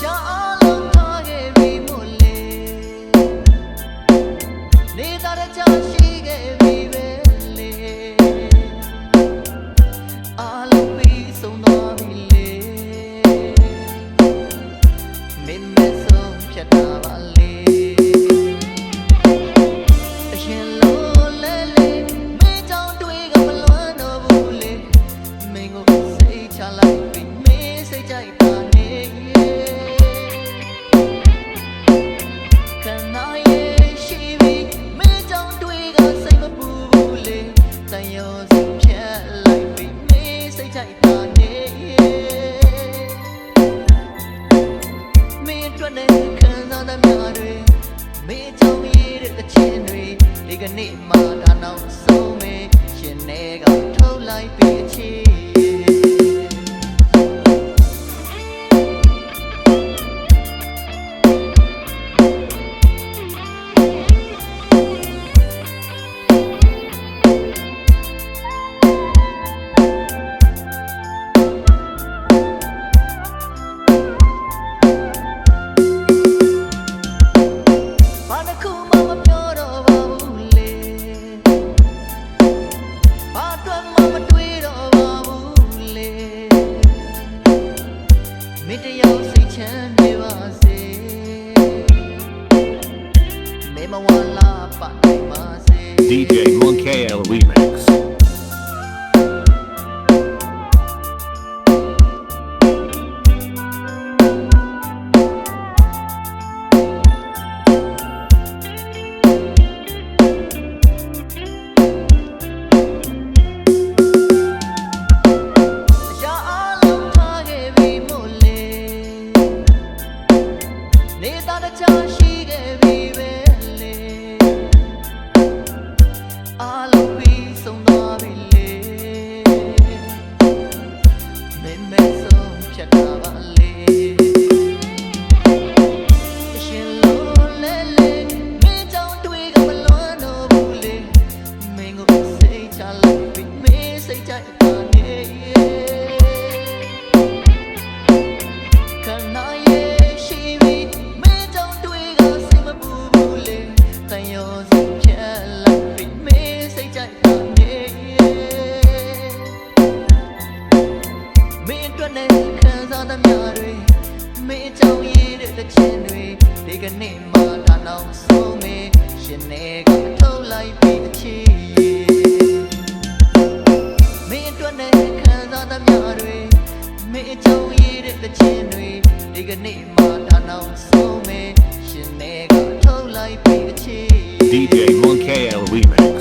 ရှာအားလုံးထား ရောစိတ်ဖြတ်လိုက်ပြီမင်းစိတ်ချိုက်တာနေမင်းအတွက်နဲ့ခံစားသမျှတွေမင်းကြောင့်ရတဲ့ချင်းတွေဒီကနေ့မှဒါနောက်ဆုံးမရှင်နေကထုတ်လိုက်ပြီအချ မင်းတရားစိတ်ချမ်းနေပါစေမင်းမဝလာပါနိုင်ပါစေ DJ Monkey Remix. သမျှတွေမင်းကြောင့်ရတဲ့ချင်းတွေဒီကနေ့မှဒါနောက်ဆုံးမင်းရှင်နေကထုတ်လိုက်ပြီအချစ်မင်းအတွက်နဲ့ခံစားသမျှတွေမင်းအကြောင်းရတဲ့ချင်းတွေဒီကနေ့မှဒါနောက်ဆုံးမရှင်နေကထုတ်လိုက်ပြီအချစ် DJ Monkey Remix.